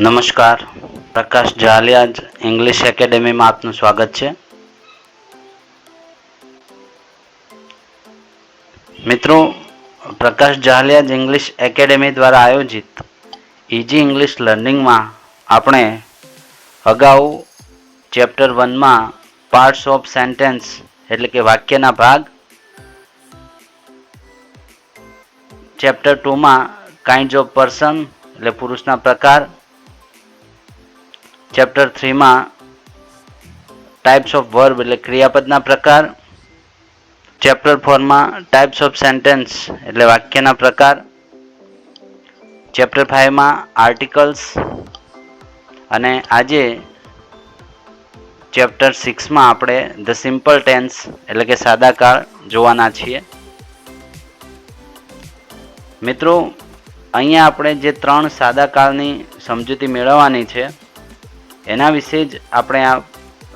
નમસ્કાર. પ્રકાશ જાલિયાજ ઇંગ્લિશ એકેડેમીમાં આપનું સ્વાગત છે. મિત્રો, પ્રકાશ જાલિયાજ ઇંગ્લિશ એકેડેમી દ્વારા આયોજિત ઇઝી ઇંગ્લિશ લર્નિંગમાં આપણે અગાઉ ચેપ્ટર વનમાં પાર્ટ્સ ઓફ સેન્ટેન્સ એટલે કે વાક્યના ભાગ ચેપ્ટર ટુમાં કાઇન્ડ ઓફ પર્સન એટલે પુરુષના પ્રકાર ચેપ્ટર થ્રીમાં ટાઈપ્સ ઓફ વર્બ એટલે ક્રિયાપદના પ્રકાર. ચેપ્ટર ફોરમાં ટાઈપ્સ ઓફ સેન્ટેન્સ એટલે વાક્યના પ્રકાર. ચેપ્ટર ફાઇવમાં આર્ટિકલ્સ અને આજે ચેપ્ટર સિક્સમાં આપણે ધ સિમ્પલ ટેન્સ એટલે કે સાદા કાળ જોવાના છીએ. મિત્રો, અહીંયા આપણે જે ત્રણ સાદા કાળની સમજૂતી મેળવવાની છે એના વિશે જ આપણે આ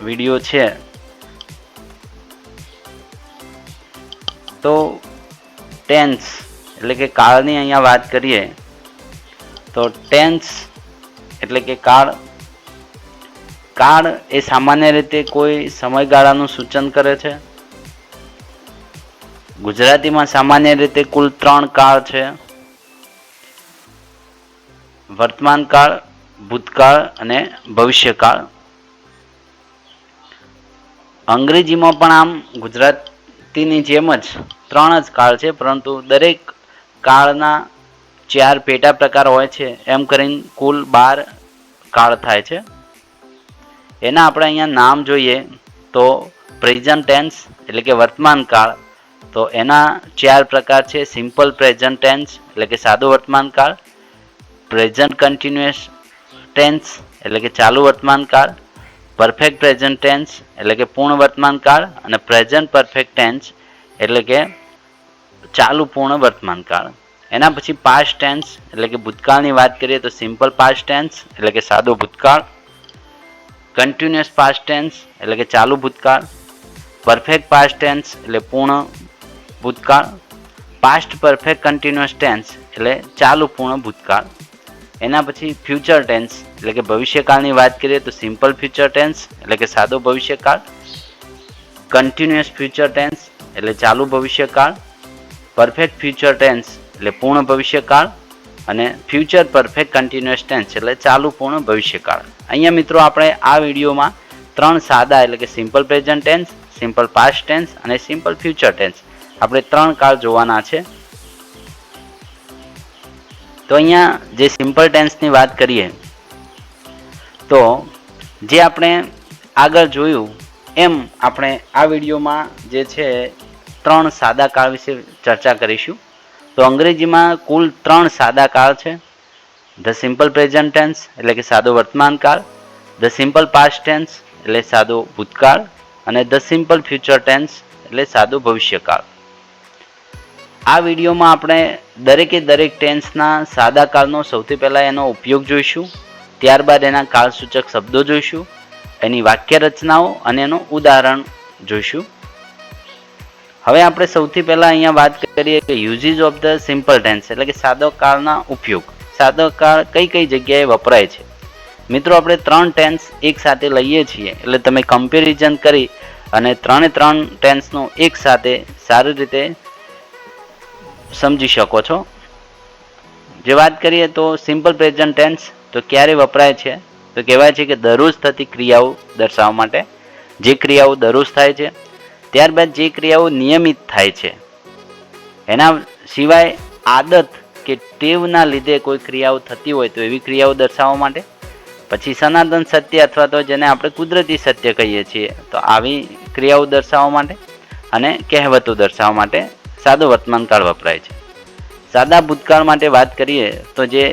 વીડિયો છે. તો ટેન્સ, એટલે કે કાળની અહીંયા વાત કરીએ, તો ટેન્સ એટલે કે કાળ કાળ એ સામાન્ય રીતે કોઈ સમયગાળાનું સૂચન કરે છે? ગુજરાતીમાં સામાન્ય રીતે કુલ ત્રણ કાળ છે. વર્તમાન કાળ ભૂતકાળ અને ભવિષ્યકાળ. અંગ્રેજીમાં પણ આમ ગુજરાતીની જેમ જ ત્રણ જ કાળ છે, પરંતુ દરેક કાળના ચાર પેટા પ્રકાર હોય છે. એમ કરીને કુલ બાર કાળ થાય છે. એના આપણે અહીંયા નામ જોઈએ તો પ્રેઝન્ટ ટેન્સ એટલે કે વર્તમાન કાળ. તો એના ચાર પ્રકાર છે, સિમ્પલ પ્રેઝન્ટ ટેન્સ એટલે કે સાદો વર્તમાન કાળ, પ્રેઝન્ટ કન્ટિન્યુઅસ ટેન્સ એટલે કે ચાલુ વર્તમાન કાળ પરફેક્ટ પ્રેઝન્ટ ટેન્સ એટલે કે પૂર્ણ વર્તમાન કાળ, અને પ્રેઝન્ટ પરફેક્ટ ટેન્સ એટલે કે ચાલુ પૂર્ણ વર્તમાન કાળ. એના પછી પાસ્ટ ટેન્સ એટલે કે ભૂતકાળની વાત કરીએ તો સિમ્પલ પાસ્ટ ટેન્સ એટલે કે સાદો ભૂતકાળ. કન્ટિન્યુઅસ પાસ્ટ ટેન્સ એટલે કે ચાલુ ભૂતકાળ. પરફેક્ટ પાસ્ટ ટેન્સ એટલે પૂર્ણ ભૂતકાળ. પાસ્ટ પરફેક્ટ કન્ટિન્યુઅસ ટેન્સ એટલે ચાલુ પૂર્ણ ભૂતકાળ. એના પછી ફ્યુચર ટેન્સ એટલે કે ભવિષ્યકાળની વાત કરીએ તો સિમ્પલ ફ્યુચર ટેન્સ એટલે કે સાદો ભવિષ્યકાળ. કન્ટિન્યુઅસ ફ્યુચર ટેન્સ એટલે ચાલુ ભવિષ્યકાળ. પરફેક્ટ ફ્યુચર ટેન્સ એટલે પૂર્ણ ભવિષ્યકાળ. અને ફ્યુચર પરફેક્ટ કન્ટિન્યુઅસ ટેન્સ એટલે ચાલુ પૂર્ણ ભવિષ્યકાળ. અહીંયા મિત્રો આપણે આ વિડીયોમાં ત્રણ સાદા, એટલે કે simple present tense simple past tense અને સિમ્પલ ફ્યુચર ટેન્સ આપણે ત્રણ કાળ જોવાના છે. તો અહીંયા જે સિમ્પલ ટેન્સની વાત કરીએ, તો જે આપણે આગળ જોયું, એમ આપણે આ વિડીયોમાં જે છે ત્રણ સાદા કાળ વિશે ચર્ચા કરીશું. તો અંગ્રેજીમાં કુલ ત્રણ સાદા કાળ છે. ધ સિમ્પલ પ્રેઝન્ટ ટેન્સ એટલે કે સાદો વર્તમાન કાળ. ધ સિમ્પલ પાસ્ટ ટેન્સ એટલે સાદો ભૂતકાળ. અને ધ સિમ્પલ ફ્યુચર ટેન્સ એટલે સાદો ભવિષ્યકાળ. આ વિડીયોમાં આપણે દરેકે દરેક ટેન્સના સાદા કાળનો સૌથી પહેલાં એનો ઉપયોગ જોઈશું, ત્યારબાદ એના કાળસૂચક શબ્દો જોઈશું, એની વાક્ય રચનાઓ અને એનું ઉદાહરણ જોઈશું. હવે આપણે સૌથી પહેલાં અહીંયા વાત કરીએ કે uses of the simple tense એટલે કે સાદો કાળના ઉપયોગ. સાદો કાળ કઈ કઈ જગ્યાએ વપરાય છે? મિત્રો, આપણે ત્રણ ટેન્સ એક સાથે લઈએ છીએ, એટલે તમે કમ્પેરિઝન કરી અને ત્રણે ત્રણ ટેન્સનો એક સાથે સારી રીતે સમજી શકો છો. જે વાત કરીએ તો સિમ્પલ પ્રેઝન્ટ ટેન્સ તો ક્યારે વપરાય છે? તો કહેવાય છે કે દરરોજ થતી ક્રિયાઓ દર્શાવવા માટે. જે ક્રિયાઓ દરરોજ થાય છે, ત્યારબાદ જે ક્રિયાઓ નિયમિત થાય છે. એના સિવાય આદત કે ટેવના લીધે કોઈ ક્રિયાઓ થતી હોય તો એવી ક્રિયાઓ દર્શાવવા માટે. પછી સનાતન સત્ય અથવા તો જેને આપણે કુદરતી સત્ય કહીએ છીએ, તો આવી ક્રિયાઓ દર્શાવવા માટે અને કહેવતો દર્શાવવા માટે સાદો વર્તમાનકાળ વપરાય છે. સાદા ભૂતકાળ માટે વાત કરીએ તો જે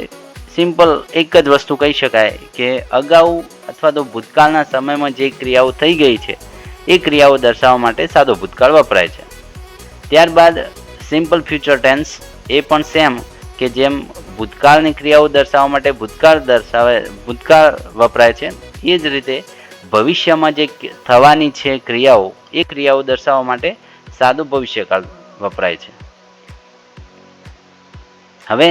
સિમ્પલ એક જ વસ્તુ કહી શકાય કે અગાઉ અથવા તો ભૂતકાળના સમયમાં જે ક્રિયાઓ થઈ ગઈ છે, એ ક્રિયાઓ દર્શાવવા માટે સાદો ભૂતકાળ વપરાય છે. ત્યારબાદ સિમ્પલ ફ્યુચર ટેન્સ એ પણ સેમ કે જેમ ભૂતકાળની ક્રિયાઓ દર્શાવવા માટે ભૂતકાળ દર્શાવે, ભૂતકાળ વપરાય છે, એ જ રીતે ભવિષ્યમાં જે થવાની છે ક્રિયાઓ, એ ક્રિયાઓ દર્શાવવા માટે સાદું ભવિષ્યકાળ વપરાય છે. હવે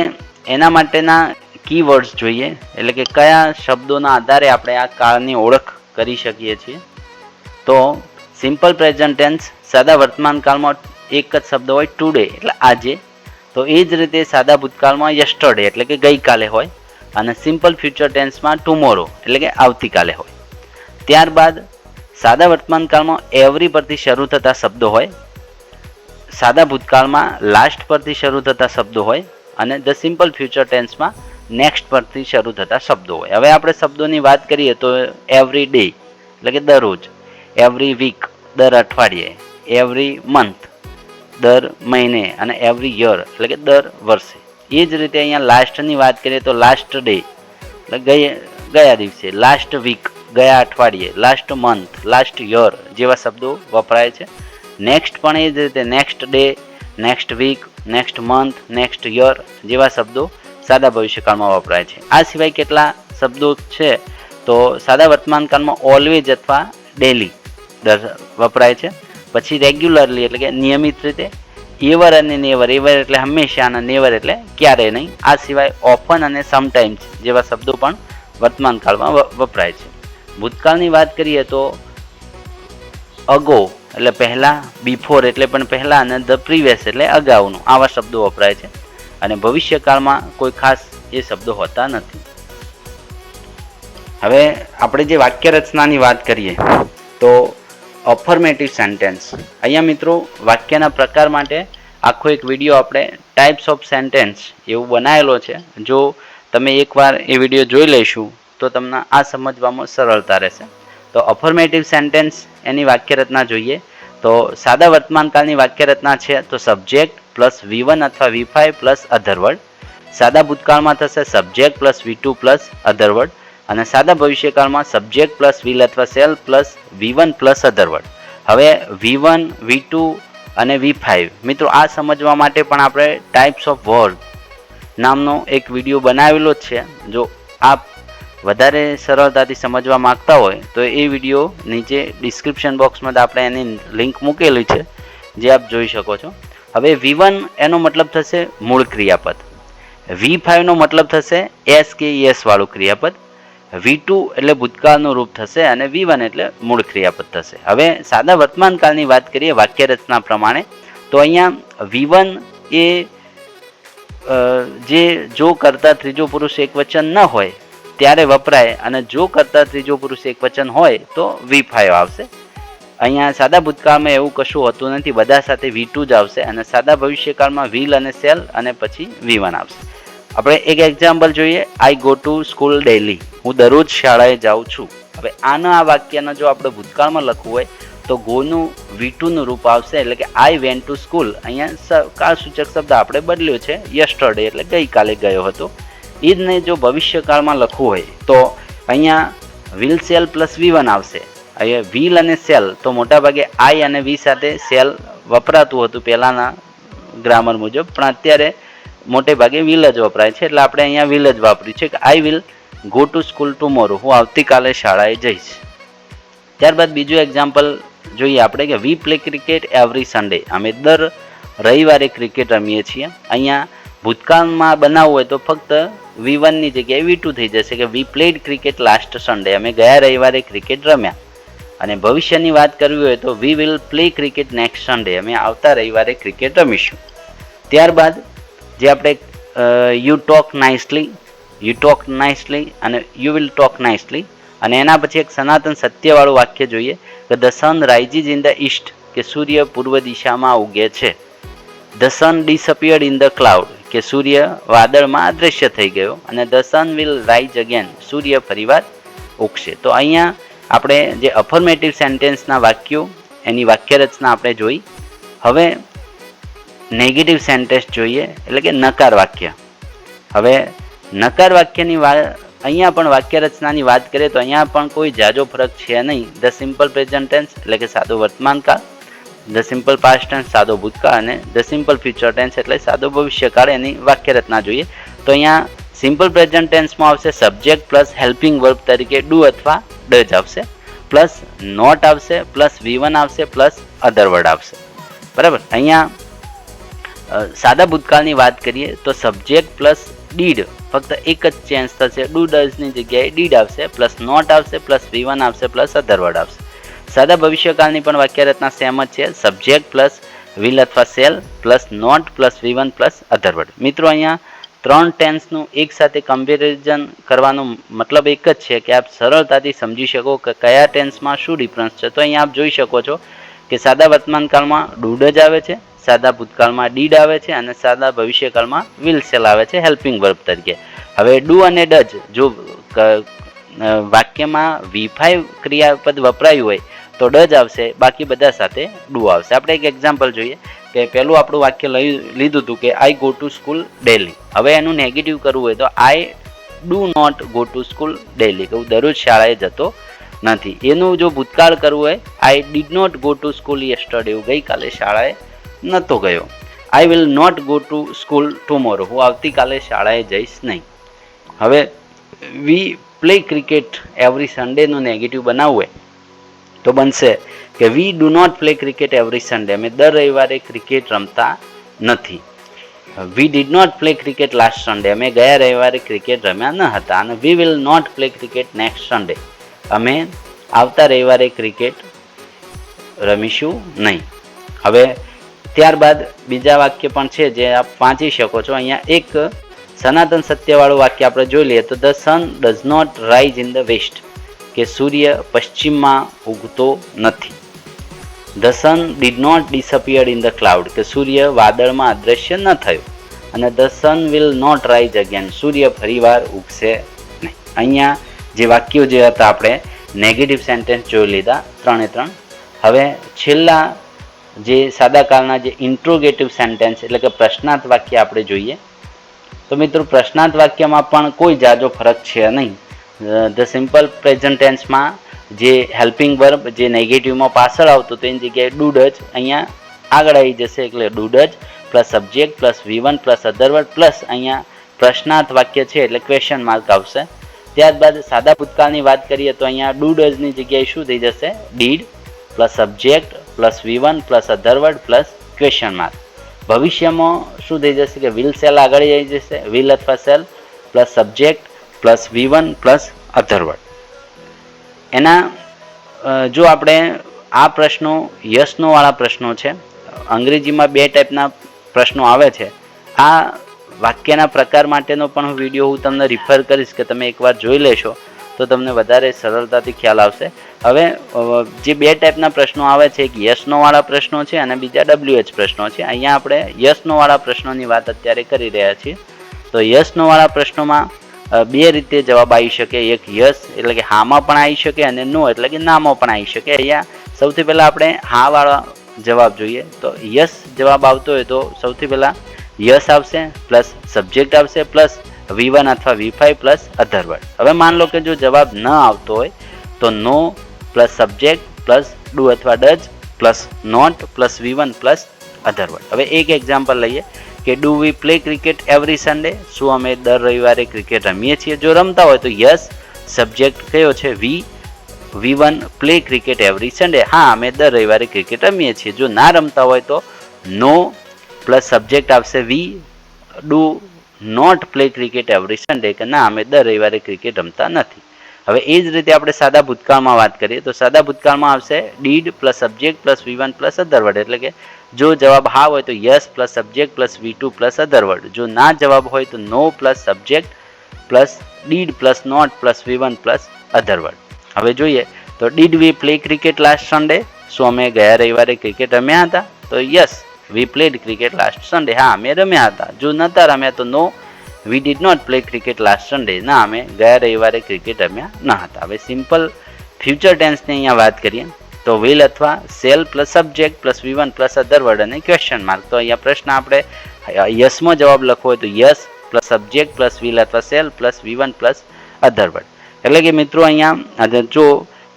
એના માટેના કીવર્ડ્સ જોઈએ, એટલે કે કયા શબ્દોના આધારે આપણે આ કાળની ઓળખ કરી શકીએ છીએ. તો સિમ્પલ પ્રેઝન્ટ ટેન્સ સાદા વર્તમાન કાળમાં એક જ શબ્દ હોય ટુડે એટલે આજે. તો એ જ રીતે સાદા ભૂતકાળમાં યસ્ટરડે એટલે કે ગઈકાલે હોય. અને સિમ્પલ ફ્યુચર ટેન્સમાં ટુમોરો એટલે કે આવતીકાલે હોય. ત્યારબાદ સાદા વર્તમાન કાળમાં એવરી પરથી શરૂ થતા શબ્દો હોય. સાદા ભૂતકાળમાં લાસ્ટ પરથી શરૂ થતા શબ્દો હોય અને ધ સિમ્પલ ફ્યુચર ટેન્સમાં નેક્સ્ટ પરથી શરૂ થતા શબ્દો હોય. હવે આપણે શબ્દોની વાત કરીએ તો એવરી ડે એટલે કે દરરોજ એવરી વીક દર અઠવાડિયે એવરી મંથ દર મહિને અને એવરી યર એટલે કે દર વર્ષે. એ જ રીતે અહીંયા લાસ્ટની વાત કરીએ તો લાસ્ટ ડે એટલે ગઈ, ગયા દિવસે લાસ્ટ વીક ગયા અઠવાડિયે લાસ્ટ મંથ લાસ્ટ યર જેવા શબ્દો વપરાય છે. નેક્સ્ટ પણ એ જ રીતે next day next week next month next year જેવા શબ્દો સાદા ભવિષ્યકાળમાં વપરાય છે. આ સિવાય કેટલા શબ્દો છે? તો સાદા વર્તમાનકાળમાં ઓલવેજ અથવા ડેલી વપરાય છે. પછી રેગ્યુલરલી એટલે કે નિયમિત રીતે એવર અને નેવર એવર એટલે હંમેશા અને નેવર એટલે ક્યારેય નહીં. આ સિવાય ઓફન અને સમટાઈમ્સ જેવા શબ્દો પણ વર્તમાનકાળમાં વપરાય છે. ભૂતકાળની વાત કરીએ તો અગો એટલે પહેલાં બિફોર એટલે પણ પહેલાં અને ધ પ્રિવિયસ એટલે અગાઉનું, આવા શબ્દો વપરાય છે. અને ભવિષ્યકાળમાં કોઈ ખાસ એ શબ્દો હોતા નથી. હવે આપણે જે વાક્ય રચનાની વાત કરીએ, તો અફર્મેટિવ સેન્ટેન્સ અહીંયા મિત્રો, વાક્યના પ્રકાર માટે આખો એક વીડિયો આપણે ટાઈપ્સ ઓફ સેન્ટેન્સ એવું બનાવેલો છે. જો તમે એકવાર એ વીડિયો જોઈ લઈશું, તો તમને આ સમજવામાં સરળતા રહેશે. તો અફર્મેટિવ સેન્ટેન્સ એની વાક્ય રચના જોઈએ. તો સાદા વર્તમાનકાળની વાક્ય રચના છે, તો સબ્જેક્ટ પ્લસ વી વન અથવા વી ફાઈવ પ્લસ અધરવર્ડ સાદા ભૂતકાળમાં થશે subject plus V two plus other word અને સાદા ભવિષ્યકાળમાં સબ્જેક્ટ પ્લસ વિલ અથવા shall plus V one plus other word હવે વી વન વી ટુ અને વી ફાઈવ મિત્રો, આ સમજવા માટે પણ આપણે ટાઈપ્સ ઓફ વર્ડ નામનો એક વીડિયો બનાવેલો જ છે, જો આપ વધારે સરળતાથી સમજવા માંગતા હોય, તો એ વીડિયો નીચે ડિસ્ક્રિપ્શન બોક્સમાં આપણે એની લિંક મૂકેલી છે, જે આપ જોઈ શકો છો. હવે વી વન એનો મતલબ થશે મૂળ ક્રિયાપદ. વી ફાઈવનો મતલબ થશે એસ કે એસ વાળું ક્રિયાપદ. વી ટુ એટલે ભૂતકાળનું રૂપ થશે અને વી વન એટલે મૂળ ક્રિયાપદ થશે. હવે સાદા વર્તમાન કાળની વાત કરીએ વાક્ય રચના પ્રમાણે, તો અહીંયા વી વન એ જે, જો કરતા ત્રીજો પુરુષ એક વચન ન હોય ત્યારે વપરાય અને જો કરતા ત્રીજો પુરુષ એક વચન હોય તો વી ફાઈવ આવશે. અહીંયા સાદા ભૂતકાળમાં એવું કશું હોતું નથી, બધા સાથે વી ટુ જ આવશે અને સાદા ભવિષ્યકાળમાં વ્હીલ અને સેલ અને પછી વી વન આવશે. આપણે એક એક્ઝામ્પલ જોઈએ I go to school daily હું દરરોજ શાળાએ જાઉં છું. હવે આના આ વાક્યના જો આપણે ભૂતકાળમાં લખવું હોય, તો ગોનું વી ટુનું રૂપ આવશે, એટલે કે આઈ વેન્ટ ટુ સ્કૂલ અહીંયા સ- કાળસૂચક શબ્દ આપણે બદલ્યો છે યસ્ટરડે એટલે ગઈકાલે ગયો હતો. એ જ ભવિષ્યકાળમાં લખવું હોય, તો અહીંયા will shall plus V one આવશે. અહીંયા વિલ અને સેલ તો મોટાભાગે આઈ અને વી સાથે સેલ વપરાતું હતું પહેલાંના ગ્રામર મુજબ. પણ અત્યારે મોટે ભાગે વિલ જ વપરાય છે, એટલે આપણે અહીંયા વિલ જ વાપર્યું છે કે I will go to school tomorrow હું આવતીકાલે શાળાએ જઈશ. ત્યારબાદ બીજું એક્ઝામ્પલ જોઈએ આપણે કે we play cricket every Sunday અમે દર રવિવારે ક્રિકેટ રમીએ છીએ. અહીંયા ભૂતકાળમાં બનાવવું હોય તો ફક્ત વી વનની જગ્યાએ વી ટુ થઈ જશે કે we played cricket last Sunday અમે ગયા રવિવારે ક્રિકેટ રમ્યા. અને ભવિષ્યની વાત કરવી હોય તો we will play cricket next Sunday અમે આવતા રવિવારે ક્રિકેટ રમીશું. ત્યારબાદ જે આપણે you talk nicely you talk nicely અને યુ વિલ ટોક નાઇસલી અને એના પછી એક સનાતન સત્યવાળું વાક્ય જોઈએ કે the sun rises in the east કે સૂર્ય પૂર્વ દિશામાં ઉગે છે. The sun disappeared in the cloud કે સૂર્ય વાદળમાં અદૃશ્ય થઈ ગયો અને the sun will rise again સૂર્ય ફરીવાર ઉગશે. તો અહીંયા આપણે જે અફર્મેટિવ સેન્ટેન્સના વાક્યો, એની વાક્ય રચના આપણે જોઈ. હવે નેગેટિવ સેન્ટેન્સ જોઈએ, એટલે કે નકાર વાક્ય. હવે નકાર વાક્યની વાત અહીંયા પણ વાક્ય રચનાની વાત કરીએ તો અહીંયા પણ કોઈ જાજો ફરક છે નહીં. ધ સિમ્પલ પ્રેઝન્ટ ટેન્સ એટલે કે સાદો વર્તમાન કાળ ધ સિમ્પલ પાસ્ટ ટેન્સ સાદો ભૂતકાળ અને ધ સિમ્પલ ફ્યુચર ટેન્સ એટલે સાદો ભવિષ્યકાળ, એની વાક્ય રચના જોઈએ. તો અહીંયા સિમ્પલ પ્રેઝન્ટ ટેન્સમાં આવશે સબ્જેક્ટ પ્લસ હેલ્પિંગ વર્બ તરીકે ડુ અથવા ડજ આવશે. પ્લસ નોટ આવશે પ્લસ વી વન આવશે પ્લસ અધર વર્ડ આવશે. બરાબર? અહીંયા સાદા ભૂતકાળની વાત કરીએ, તો સબ્જેક્ટ પ્લસ ડીડ ફક્ત એક જ ચેન્જ થશે. ડુ ડઝની જગ્યાએ ડીડ આવશે પ્લસ નોટ આવશે પ્લસ વી વન આવશે પ્લસ અધર વર્ડ આવશે. સાદા ભવિષ્યકાળની પણ વાક્ય રચના સેમ જ છે. સબ્જેક્ટ પ્લસ વિલ અથવા shall plus not plus V plus other word મિત્રો, અહીંયા ત્રણ ટેન્સનું એકસાથે કમ્પેરિઝન કરવાનો મતલબ એક જ છે કે આપ સરળતાથી સમજી શકો કે કયા ટેન્સમાં શું ડિફરન્સ છે. તો અહીંયા આપ જોઈ શકો છો કે સાદા વર્તમાનકાળમાં ડૂડ જ આવે છે, સાદા ભૂતકાળમાં ડીડ આવે છે અને સાદા ભવિષ્યકાળમાં વિલ સેલ આવે છે હેલ્પિંગ વર્બ તરીકે. હવે ડુ અને ડજ જો વાક્યમાં વી ફાઈવ ક્રિયાપદ વપરાયું હોય તો ડજ આવશે, બાકી બધા સાથે ડુ આવશે. આપણે એક એક્ઝામ્પલ જોઈએ કે પહેલું આપણું વાક્ય લઈ લીધું હતું કે I go to school daily હવે એનું નેગેટિવ કરવું હોય તો I do not go to school daily કે હું દરરોજ શાળાએ જતો નથી. એનું જો ભૂતકાળ કરવું હોય I did not go to school yesterday હું ગઈકાલે શાળાએ નહોતો ગયો. I will not go to school tomorrow હું આવતીકાલે શાળાએ જઈશ નહીં. હવે વી પ્લે ક્રિકેટ એવરી સન્ડેનું નેગેટિવ બનાવવું તો બનશે કે we do not play cricket every Sunday અમે દર રવિવારે ક્રિકેટ રમતા નથી. We did not play cricket last Sunday અમે ગયા રવિવારે ક્રિકેટ રમ્યા ન હતા અને we will not play cricket next Sunday અમે આવતા રવિવારે ક્રિકેટ રમીશું નહીં. હવે ત્યારબાદ બીજા વાક્ય પણ છે, જે આપ વાંચી શકો છો. અહીંયા એક સનાતન સત્યવાળું વાક્ય આપણે જોઈ લઈએ તો the sun does not rise in the west, કે સૂર્ય પશ્ચિમમાં ઉગતો નથી. The sun did not disappear in the cloud, કે સૂર્ય વાદળમાં અદૃશ્ય ન થયું, અને the sun will not rise again, સૂર્ય ફરીવાર ઉગશે નહીં. અહીંયા જે વાક્યો જે હતા આપણે નેગેટિવ સેન્ટેન્સ જોઈ લીધા, ત્રણે ત્રણ. હવે છેલ્લા જે સાદા કાળના જે ઇન્ટ્રોગેટિવ સેન્ટેન્સ એટલે કે પ્રશ્નાર્થ વાક્ય આપણે જોઈએ તો મિત્રો, પ્રશ્નાર્થ વાક્યમાં પણ કોઈ જાજો ફરક છે નહીં. ધ સિમ્પલ પ્રેઝન્ટ ટેન્સમાં જે હેલ્પિંગ વર્બ જે નેગેટિવમાં પાછળ આવતો તો એની જગ્યાએ ડૂડ જ અહીંયા આગળ આવી જશે. એટલે ડૂડ જ plus subject plus V one plus other word plus અહીંયા પ્રશ્નાર્થ વાક્ય છે એટલે ક્વેશ્ચન માર્ક આવશે. ત્યારબાદ સાદા ભૂતકાળની વાત કરીએ તો અહીંયા ડૂડઝની જગ્યાએ શું થઈ જશે? Did plus subject plus V one plus other word plus question mark ભવિષ્યમાં શું થઈ જશે કે વિલ સેલ આગળ જઈ જશે? વિલ અથવા shall plus subject plus V one plus other word એના જો આપણે આ પ્રશ્નો યશનોવાળા પ્રશ્નો છે, અંગ્રેજીમાં બે ટાઈપના પ્રશ્નો આવે છે, આ વાક્યના પ્રકાર માટેનો પણ વીડિયો હું તમને રિફર કરીશ કે તમે એકવાર જોઈ લેશો. તો તમને વધારે સરળતાથી ખ્યાલ આવશે. હવે જે બે ટાઈપના પ્રશ્નો આવે છે, એક યશનોવાળા પ્રશ્નો છે અને બીજા ડબલ્યુએચ પ્રશ્નો છે. અહીંયા આપણે યશનોવાળા પ્રશ્નોની વાત અત્યારે કરી રહ્યા છીએ. તો યશનોવાળા પ્રશ્નોમાં બે રીતે જવાબ આવી શકે. એક યસ એટલે કે હામાં પણ આવી શકે અને નો એટલે કે નામાં પણ આવી શકે. અહીંયા સૌથી પહેલાં આપણે હા વાળા જવાબ જોઈએ. તો યસ જવાબ આવતો હોય તો સૌથી પહેલાં યસ આવશે પ્લસ સબ્જેક્ટ આવશે પ્લસ વી વન અથવા V five plus other word હવે માન લો કે જો જવાબ ન આવતો હોય, તો no plus subject plus do અથવા does plus not plus V one plus other word હવે એક એક્ઝામ્પલ લઈએ કે do we play cricket every Sunday શું અમે દર રવિવારે ક્રિકેટ રમીએ છીએ? જો રમતા હોય તો યસ સબ્જેક્ટ કયો છે? We V one play cricket every Sunday હા, અમે દર રવિવારે ક્રિકેટ રમીએ છીએ. જો ના રમતા હોય તો નો પ્લસ સબ્જેક્ટ આવશે. We do not play cricket every Sunday કે ના, અમે દર રવિવારે ક્રિકેટ રમતા નથી. હવે એ જ રીતે આપણે સાદા ભૂતકાળમાં વાત કરીએ તો સાદા ભૂતકાળમાં આવશે did plus subject plus V one plus other word એટલે કે જો જવાબ હા હોય તો yes plus subject plus V two plus other word જો ના જવાબ હોય તો no plus subject plus did plus not plus V one plus other word હવે જોઈએ તો did we play cricket last Sunday શું અમે ગયા રવિવારે ક્રિકેટ રમ્યા હતા? તો yes we played cricket last Sunday હા, અમે રમ્યા હતા. જો નહોતા રમ્યા તો no we did not play cricket last Sunday ના, અમે ગયા રવિવારે ક્રિકેટ રમ્યા ન હતા. હવે સિમ્પલ ફ્યુચર ટેન્સની અહીંયા વાત કરીએ. તો વિલ અથવા shall plus subject plus V one plus other word અને ક્વેશ્ચન માર્ક તો અહીંયા પ્રશ્ન આપણે યસમાં જવાબ લખવો હોય તો yes plus subject plus will અથવા shall plus V one plus other word એટલે કે મિત્રો અહીંયા જો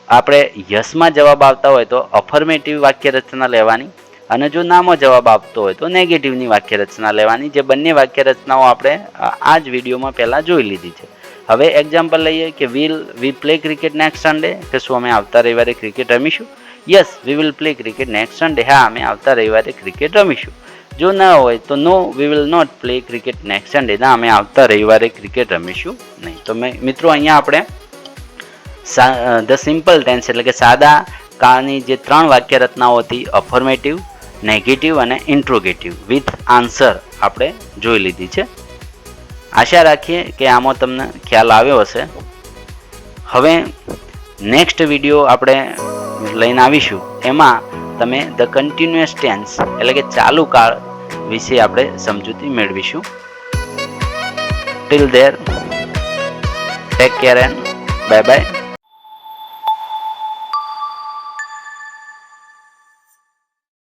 આપણે યસમાં જવાબ આવતા હોય તો અફર્મેટિવ વાક્ય રચના લેવાની. અને જો નામાં જવાબ આપતો હોય તો નેગેટિવની વાક્ય રચના લેવાની. જે બંને વાક્ય રચનાઓ આપણે આ જ વિડીયોમાં પહેલાં જોઈ લીધી છે. હવે એક્ઝામ્પલ લઈએ કે will we play cricket next Sunday કે શું અમે આવતા રવિવારે cricket રમીશું? Yes we will play cricket next Sunday હા, અમે આવતા રવિવારે ક્રિકેટ રમીશું. જો ના હોય તો no we will not play cricket next Sunday ના, અમે આવતા રવિવારે ક્રિકેટ રમીશું નહીં. તો મિત્રો, અહીંયા આપણે ધ સિમ્પલ ટેન્સ એટલે કે સાદા કાની જે ત્રણ વાક્ય રચનાઓ હતી અફર્મેટિવ નેગેટિવ અને ઇન્ટ્રોગેટિવ વિથ આન્સર આપણે જોઈ લીધી છે. આશા રાખીએ કે આમાં તમને ખ્યાલ આવ્યો હશે. હવે નેક્સ્ટ વીડિયો આપણે લઈને આવીશું. એમાં તમે ધ કન્ટિન્યુઅસ ટેન્સ એટલે કે ચાલુ કાળ વિશે આપણે સમજૂતી મેળવીશું. Till there take care and bye bye